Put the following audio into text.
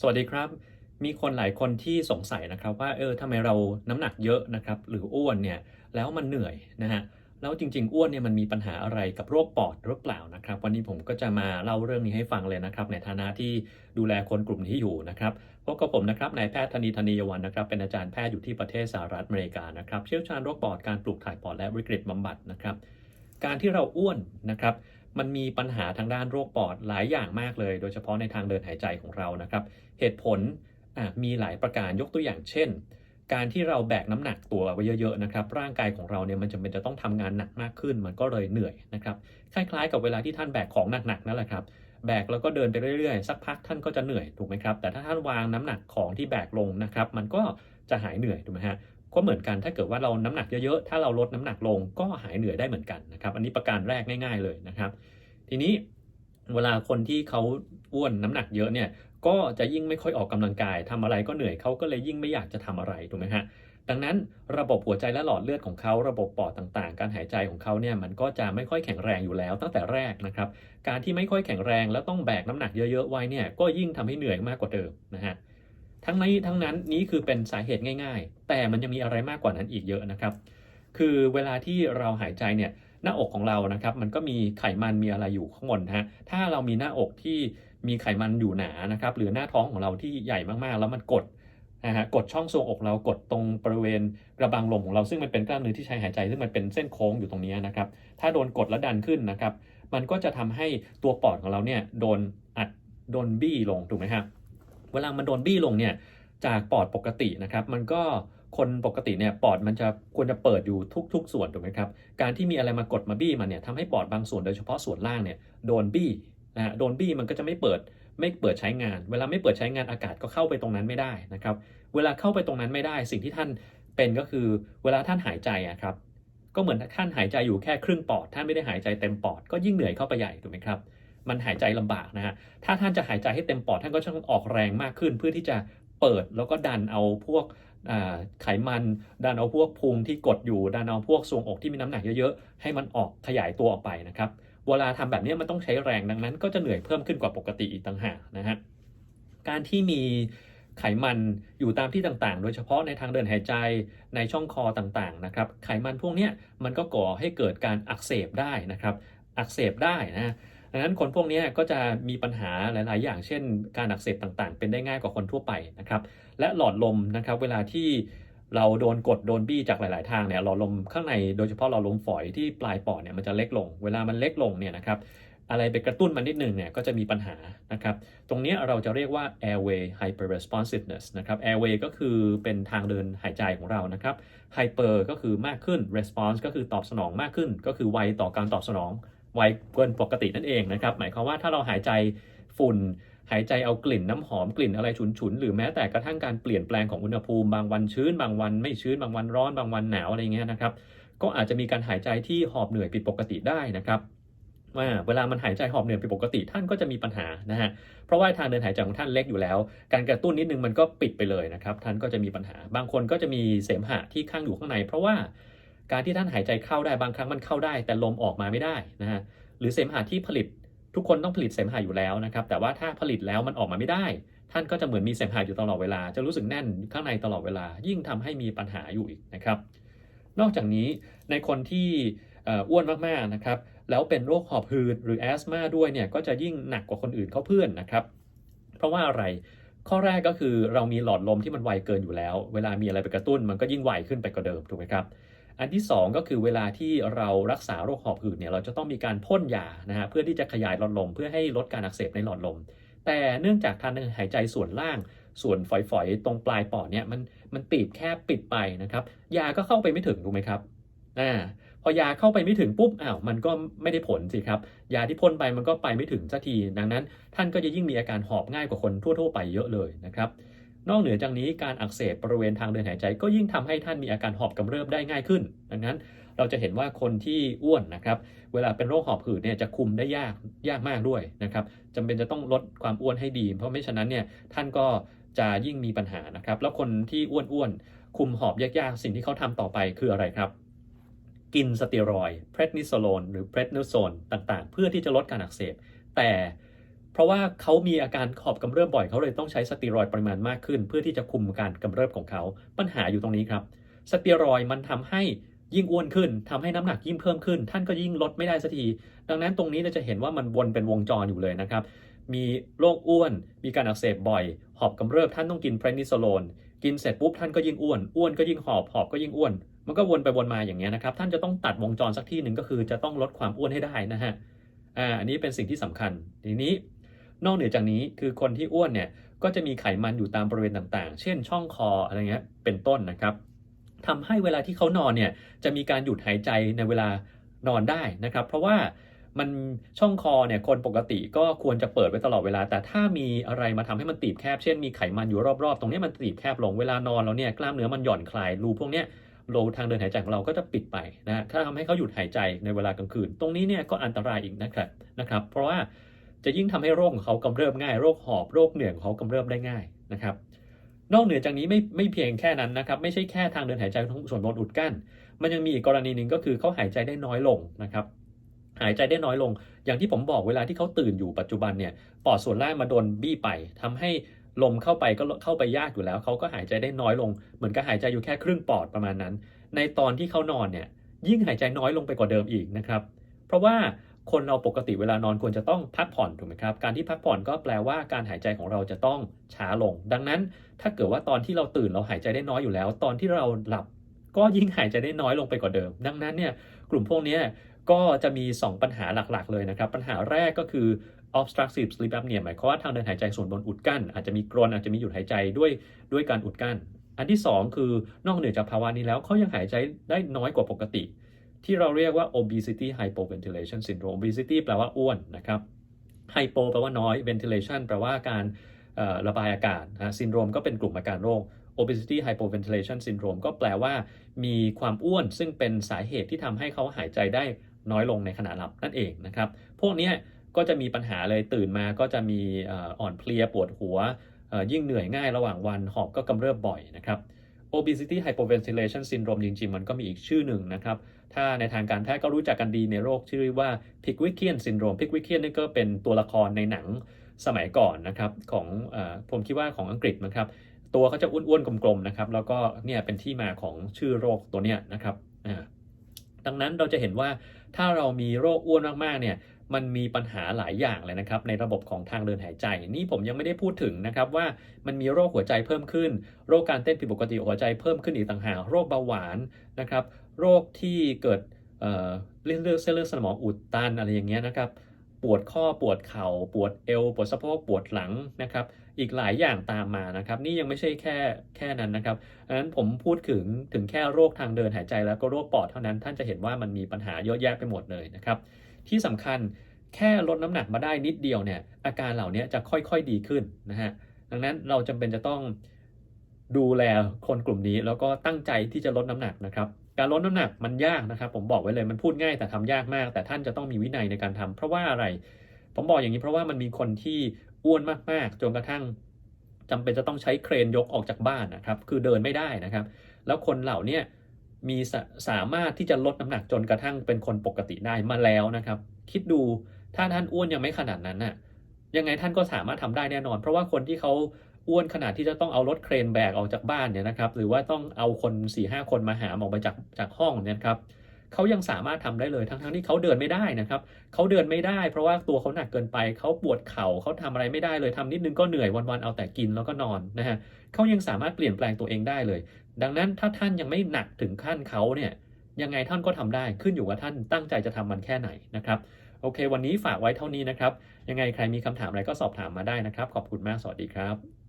สวัสดีครับ มีคนหลายคนที่สงสัยนะครับว่าเออทำไมเราน้ำหนักเยอะนะครับหรืออ้วนเนี่ยแล้วมันเหนื่อยนะฮะแล้วจริง ๆ อ้วนเนี่ยมันมีปัญหาอะไรกับโรคปอดหรือเปล่านะครับ วันนี้ผมก็จะมาเล่าเรื่องนี้ให้ฟังเลยนะครับในฐานะที่ดูแลคนกลุ่มนี้อยู่นะครับพบกับผมนะครับนายแพทย์ธนีธนียวันนะครับเป็นอาจารย์แพทย์อยู่ที่ประเทศสหรัฐอเมริกานะครับเชี่ยวชาญโรคปอดการปลูกถ่ายปอดและวิกฤตบำบัดนะครับการที่เราอ้วนนะครับ มันมีปัญหาทางด้านโรคปอดหลายอย่างมากเลย โดยเฉพาะในทางเดินหายใจของเรานะครับ เหตุผลมีหลายประการยกตัวอย่างเช่น การที่เราแบกน้ำหนักตัวไว้เยอะๆนะครับ ร่างกายของเราเนี่ยมันจำเป็นจะต้องทำงานหนักมากขึ้น มันก็เลยเหนื่อยนะครับคล้ายๆ กับเวลาที่ท่านแบกของหนักๆนั่นแหละครับแบกแล้วก็เดินไปเรื่อยๆ สักพักท่านก็จะเหนื่อยถูกไหมครับ แต่ถ้าท่านวางน้ำหนักของที่แบกลงนะครับ มันก็จะหายเหนื่อยถูกไหมฮะ ก็เหมือนกันถ้าเกิดว่าเราน้ำหนักเยอะๆ ถ้าเราลดน้ำหนักลงก็หายเหนื่อยได้เหมือนกันนะครับ อันนี้ประการแรกง่าย ๆเลยนะครับ ทีนี้เวลาคนที่เขาอ้วนน้ำหนักเยอะเนี่ยก็จะยิ่งไม่ค่อยออกกำลังกายทำอะไรก็เหนื่อยเขาก็เลยยิ่งไม่อยากจะทำอะไรถูกไหมฮะดังนั้นระบบหัวใจและหลอดเลือดของเขาระบบปอดต่างๆ การหายใจของเขาเนี่ยมันก็จะไม่ค่อยแข็งแรงอยู่แล้วตั้งแต่แรกนะครับ การที่ไม่ค่อยแข็งแรงแล้วต้องแบกน้ำหนักเยอะๆไว้เนี่ยก็ยิ่งทำให้เหนื่อยมากกว่าเดิมนะฮะ ทั้งนี้ทั้งนั้นนี้คือเป็นสาเหตุง่าย ๆ แต่มันยังมีอะไรมากกว่านั้นอีกเยอะนะครับ คือเวลาที่เราหายใจเนี่ยหน้าอกของเรานะครับมันก็มีไขมันมีอะไรอยู่ข้างบนนะฮะถ้าเรามีหน้าอกที่มีไขมันอยู่หนานะครับหรือหน้าท้องของเราที่ใหญ่มากๆ แล้วมันกดนะฮะกดช่องทรวงอกเรากดตรงบริเวณกระบังลมของเราซึ่งมันเป็นกล้ามเนื้อที่ใช้หายใจ ซึ่งมันเป็นเส้นโค้งอยู่ตรงนี้นะครับ ถ้าโดนกดและดันขึ้นนะครับ มันก็จะทำให้ตัวปอดของเราเนี่ยโดนอัดโดนบี้ลงถูกไหมครับ เวลามันโดนบี้ลงเนี่ยจากปอดปกตินะครับมันก็คนปกติเนี่ยปอดมันจะควรจะเปิดอยู่ทุก ๆ ส่วนถูกไหมครับการที่มีอะไรมากดมาบี้มันเนี่ยทำให้ปอดบางส่วนโดยเฉพาะส่วนล่างเนี่ยโดนบี้นะโดนบี้มันก็จะไม่เปิดไม่เปิดใช้งาน เวลาไม่เปิดใช้งานอากาศก็เข้าไปตรงนั้นไม่ได้นะครับเวลาเข้าไปตรงนั้นไม่ได้ สิ่งที่ท่านเป็นก็คือเวลาท่านหายใจอะครับก็เหมือนท่านหายใจอยู่แค่ครึ่งปอด ท่านไม่ได้หายใจเต็มปอด ก็ยิ่งเหนื่อยเข้าไปใหญ่ถูกไหมครับ มันหายใจลำบากนะฮะ ถ้าท่านจะหายใจให้เต็มปอดท่านก็ต้องออกแรงมากขึ้น เพื่อที่จะเปิดแล้วก็ดันเอาพวกไขมัน ดันเอาพวกพุงที่กดอยู่ ดันเอาพวกทรวงอกที่มีน้ำหนักเยอะๆ ให้มันออกขยายตัวออกไปนะครับ เวลาทำแบบนี้มันต้องใช้แรงดังนั้น ก็จะเหนื่อยเพิ่มขึ้นกว่าปกติอีกต่างหากนะฮะ การที่มีไขมันอยู่ตามที่ต่างๆ โดยเฉพาะในทางเดินหายใจในช่องคอต่างๆ นะครับ ไขมันพวกนี้มันก็ก่อให้เกิดการอักเสบได้นะครับ อักเสบได้นะ ดังนั้นคนพวกนี้ก็จะมีปัญหาหลาย ๆ อย่างเช่น การอักเสบต่าง ๆ เป็นได้ง่ายกว่าคนทั่วไปนะครับ และหลอดลมนะครับเวลาที่เราโดนกดโดนบี้จากหลาย ๆ ทางเนี่ยหลอดลมข้างในโดยเฉพาะหลอดลมฝอยที่ปลายปอดเนี่ยมันจะเล็กลง เวลามันเล็กลงเนี่ยนะครับอะไรไปกระตุ้นมันนิดหนึ่งเนี่ยก็จะมีปัญหานะครับ ตรงนี้เราจะเรียกว่า airway hyperresponsiveness นะครับ airway ก็คือเป็นทางเดินหายใจของเรานะครับ hyper ก็คือมากขึ้น response ก็คือตอบสนองมากขึ้น ก็คือไวต่อการตอบสนอง ไวเกินปกตินั่นเองนะครับ หมายความว่าถ้าเราหายใจฝุ่นหายใจเอากลิ่นน้ำหอมกลิ่นอะไรฉุนๆ หรือแม้แต่กระทั่งการเปลี่ยนแปลงของอุณหภูมิบางวันชื้น บางวันไม่ชื้น บางวันร้อนบางวันหนาวอะไรเงี้ยนะครับ ก็อาจจะมีการหายใจที่หอบเหนื่อยผิดปกติได้นะครับว่าเวลามันหายใจหอบเหนื่อยผิดปกติท่านก็จะมีปัญหานะฮะเพราะว่าทางเดินหายใจของท่านเล็กอยู่แล้ว การกระตุ้นนิดนึงมันก็ปิดไปเลยนะครับท่านก็จะมีปัญหา บางคนก็จะมีเสมหะที่ข้างอยู่ข้างใน เพราะว่า การที่ท่านหายใจเข้าได้บางครั้งมันเข้าได้ แต่ลมออกมาไม่ได้นะฮะหรือเสมหะที่ผลิตทุกคนต้องผลิตเสมหะอยู่แล้วนะครับแต่ว่าถ้าผลิตแล้วมันออกมาไม่ได้ ท่านก็จะเหมือนมีเสมหะอยู่ตลอดเวลา จะรู้สึกแน่นข้างในตลอดเวลา ยิ่งทำให้มีปัญหาอยู่อีกนะครับ นอกจากนี้ในคนที่อ้วนมากๆนะครับแล้วเป็นโรคหอบหืดหรือแอสมาด้วยเนี่ยก็จะยิ่งหนักกว่าคนอื่นเขาเพื่อนนะครับเพราะว่าอะไรข้อแรกก็คือเรามีหลอดลมที่มันไวเกินอยู่แล้ว เวลามีอะไรไปกระตุ้น มันก็ยิ่งไวขึ้นไปกว่าเดิมถูกไหมครับ อันที่ 2 ก็คือเวลาที่เรารักษาโรคหอบหืดเนี่ยเราจะต้องมีการพ่นยานะฮะเพื่อที่จะขยายหลอดลม เพื่อให้ลดการอักเสบในหลอดลม แต่เนื่องจากทางเดินหายใจส่วนล่างส่วนฝอยๆ ตรงปลายปอดเนี่ยมันมันตีบแคบปิดไปนะครับ ยาก็เข้าไปไม่ถึงถูกไหมครับอ่าพอยาเข้าไปไม่ถึงปุ๊บอ้าวมันก็ไม่ได้ผลสิครับ ยาที่พ่นไปมันก็ไปไม่ถึงสักที ดังนั้น ท่านก็จะยิ่งมีอาการหอบง่ายกว่าคนทั่ว ๆ ไปเยอะเลยนะครับ นอกเหนือจากนี้การอักเสบบริเวณทางเดินหายใจ ก็ยิ่งทำให้ท่านมีอาการหอบกำเริบได้ง่ายขึ้น ดังนั้นเราจะเห็นว่าคนที่อ้วนนะครับ เวลาเป็นโรคหอบหืดเนี่ยจะคุมได้ยากยากมากด้วยนะครับจำเป็นจะต้องลดความอ้วนให้ดี เพราะไม่ฉะนั้นเนี่ยท่านก็จะยิ่งมีปัญหานะครับ แล้วคนที่อ้วนๆคุมหอบยากๆ สิ่งที่เขาทำต่อไปคืออะไรครับ กินสเตียรอยด์เพรดนิโซโลนหรือเพรดนิโซนต่างๆ เพื่อที่จะลดการอักเสบ แต่ เพราะว่าเขามีอาการหอบกำเริบบ่อยเขาเลยต้องใช้สเตียรอยปริมาณมากขึ้น เพื่อที่จะคุมการกำเริบของเขา ปัญหาอยู่ตรงนี้ครับสเตียรอยมันทำให้ยิ่งอ้วนขึ้นทำให้น้ำหนักยิ่งเพิ่มขึ้น ท่านก็ยิ่งลดไม่ได้สักที ดังนั้นตรงนี้เราจะเห็นว่ามันวนเป็นวงจรอยู่เลยนะครับ มีโรคอ้วน มีการอักเสบบ่อย หอบกำเริบท่านต้องกินเพรนิโซโลน กินเสร็จปุ๊บท่านก็ยิ่งอ้วน อ้วนก็ยิ่งหอบ หอบก็ยิ่งอ้วน มันก็วนไปวนมาอย่างเงี้ยนะครับ ท่านจะต้องตัดวงจรสักที่หนึ่งก็คือ จะต้องลดความอ้วนให้ได้นะฮะ อ่า อันนี้เป็นสิ่งที่สำคัญ ทีนี้ นอกเหนือจากนี้คือคนที่อ้วนเนี่ยก็จะมีไขมันอยู่ตามบริเวณต่างๆ เช่นช่องคออะไรเงี้ยเป็นต้นนะครับทำให้เวลาที่เขานอนเนี่ยจะมีการหยุดหายใจในเวลานอนได้นะครับ เพราะว่ามันช่องคอเนี่ยคนปกติก็ควรจะเปิดไว้ตลอดเวลา แต่ถ้ามีอะไรมาทำให้มันตีบแคบ เช่นมีไขมันอยู่รอบๆ ตรงนี้มันตีบแคบลงเวลานอนแล้วเนี่ยกล้ามเนื้อมันหย่อนคลายรูพวกเนี้ยโลทางเดินหายใจของเราก็จะปิดไปนะถ้าทำให้เขาหยุดหายใจในเวลากลางคืน ตรงนี้เนี่ยก็อันตรายอีกนะครับนะครับ เพราะว่า จะยิ่งทำให้โรคของเขากำเริบง่ายโรคหอบโรคเหนื่อยของเขากำเริบได้ง่ายนะครับ นอกเหนือจากนี้ไม่ไม่เพียงแค่นั้นนะครับ ไม่ใช่แค่ทางเดินหายใจของส่วนบนอุดกั้น มันยังมีอีกกรณีหนึ่งก็คือเขาหายใจได้น้อยลงนะครับหายใจได้น้อยลง อย่างที่ผมบอกเวลาที่เขาตื่นอยู่ปัจจุบันเนี่ยปอดส่วนล่างมาโดนบี้ไปทำให้ลมเข้าไปก็เข้าไปยากอยู่แล้ว เขาก็หายใจได้น้อยลง เหมือนกับหายใจอยู่แค่ครึ่งปอดประมาณนั้น ในตอนที่เขานอนเนี่ยยิ่งหายใจน้อยลงไปกว่าเดิมอีกนะครับ เพราะว่า คนเราปกติเวลานอนควรจะต้องพักผ่อนถูกไหมครับ การที่พักผ่อนก็แปลว่าการหายใจของเราจะต้องช้าลง ดังนั้นถ้าเกิดว่าตอนที่เราตื่นเราหายใจได้น้อยอยู่แล้ว ตอนที่เราหลับก็ยิ่งหายใจได้น้อยลงไปกว่าเดิม ดังนั้นเนี่ยกลุ่มพวกนี้ก็จะมี 2 ปัญหาหลักๆ เลยนะครับ ปัญหาแรกก็คือ obstructive sleep apnea หมายความว่าทางเดินหายใจส่วนบนอุดกั้น อาจจะมีกรนอาจจะมีหยุดหายใจด้วยด้วยการอุดกั้น อันที่ 2 คือนอกเหนือจากภาวะนี้แล้วเขายังหายใจได้น้อยกว่าปกติ ที่เราเรียกว่า obesity hypoventilation syndrome obesity แปลว่าอ้วนนะครับ hypo แปลว่าน้อย ventilation แปลว่าการระบายอากาศนะซินโดรมก็เป็นกลุ่มอาการโรค obesity hypoventilation syndrome ก็แปลว่ามีความอ้วนซึ่งเป็นสาเหตุที่ทำให้เขาหายใจได้น้อยลงในขณะหลับนั่นเองนะครับ พวกนี้ก็จะมีปัญหาเลยตื่นมาก็จะมีอ่อนเพลียปวดหัว ยิ่งเหนื่อยง่ายระหว่างวันหอบก็กำเริบบ่อยนะครับ obesity hypoventilation syndrome จริงๆ มันก็มีอีกชื่อหนึ่งนะครับ ถ้าในทางการแพทย์ก็รู้จักกันดีในโรคชื่อว่า Pickwickian syndrome Pickwickian นี่ก็เป็นตัวละครในหนังสมัยก่อนนะครับ ของอผมคิดว่าของอังกฤษนะครับ ตัวเขาจะอ้วนๆ กลมๆ นะครับ แล้วก็เนี่ยเป็นที่มาของชื่อโรคตัวเนี้ยนะครับดังนั้นเราจะเห็นว่าถ้าเรามีโรคอ้วนมากๆ เนี่ย มันมีปัญหาหลายอย่างเลยนะครับในระบบของทางเดินหายใจ นี่ผมยังไม่ได้พูดถึงนะครับว่ามันมีโรคหัวใจเพิ่มขึ้น โรคการเต้นผิดปกติหัวใจเพิ่มขึ้นอีกต่างหากโรคเบาหวานนะครับโรคที่เกิดเลือดเลือดเส้นเลือดสมองอุดตันอะไรอย่างเงี้ยนะครับปวดข้อปวดเข่าปวดเอวปวดสะโพกปวดหลังนะครับอีกหลายอย่างตามมานะครับ นี่ยังไม่ใช่แค่แค่นั้นนะครับดังนั้นผมพูดถึงถึงแค่โรคทางเดินหายใจแล้วก็โรคปอดเท่านั้นท่านจะเห็นว่ามันมีปัญหาเยอะแยะไปหมดเลยนะครับ ที่สำคัญแค่ลดน้ำหนักมาได้นิดเดียวเนี่ยอาการเหล่านี้จะค่อยๆดีขึ้นนะฮะดังนั้นเราจำเป็นจะต้องดูแลคนกลุ่มนี้แล้วก็ตั้งใจที่จะลดน้ำหนักนะครับ การลดน้ำหนักมันยากนะครับ ผมบอกไว้เลยมันพูดง่ายแต่ทำยากมาก แต่ท่านจะต้องมีวินัยในการทำเพราะว่าอะไร ผมบอกอย่างนี้เพราะว่ามันมีคนที่อ้วนมากๆจนกระทั่งจำเป็นจะต้องใช้เครนยกออกจากบ้านนะครับ คือเดินไม่ได้นะครับ แล้วคนเหล่านี้ มีสสามารถที่จะลดน้ำหนักจนกระทั่งเป็นคนปกติได้มาแล้วนะครับ คิดดูถ้าท่านอ้วนยังไม่ขนาดนั้นน่ะยังไงท่านก็สามารถทำได้แน่นอน เพราะว่าคนที่เขาอ้วนขนาดที่จะต้องเอารถเครนแบกออกจากบ้านเนี่ยนะครับ หรือว่าต้องเอาคน4ี่ห้าคนมาหามออกไปจากจากห้องเนี่ยครับ เขายังสามารถทำได้เลยทั้งทั้งที่เขาเดินไม่ได้นะครับเขาเดินไม่ได้ เพราะว่าตัวเขาหนักเกินไปเขาปวดเข่าเขาทำอะไรไม่ได้เลยทำนิดนึงก็เหนื่อยวันๆเอาแต่กินแล้วก็นอนนะฮะเขายังสามารถเปลี่ยนแปลงตัวเองได้เลย ดังนั้นถ้าท่านยังไม่หนักถึงขั้นเขาเนี่ยยังไงท่านก็ทำได้ขึ้นอยู่กับท่านตั้งใจจะทำมันแค่ไหนนะครับโอเค วันนี้ฝากไว้เท่านี้นะครับ ยังไงใครมีคำถามอะไรก็สอบถามมาได้นะครับ ขอบคุณมาก สวัสดีครับ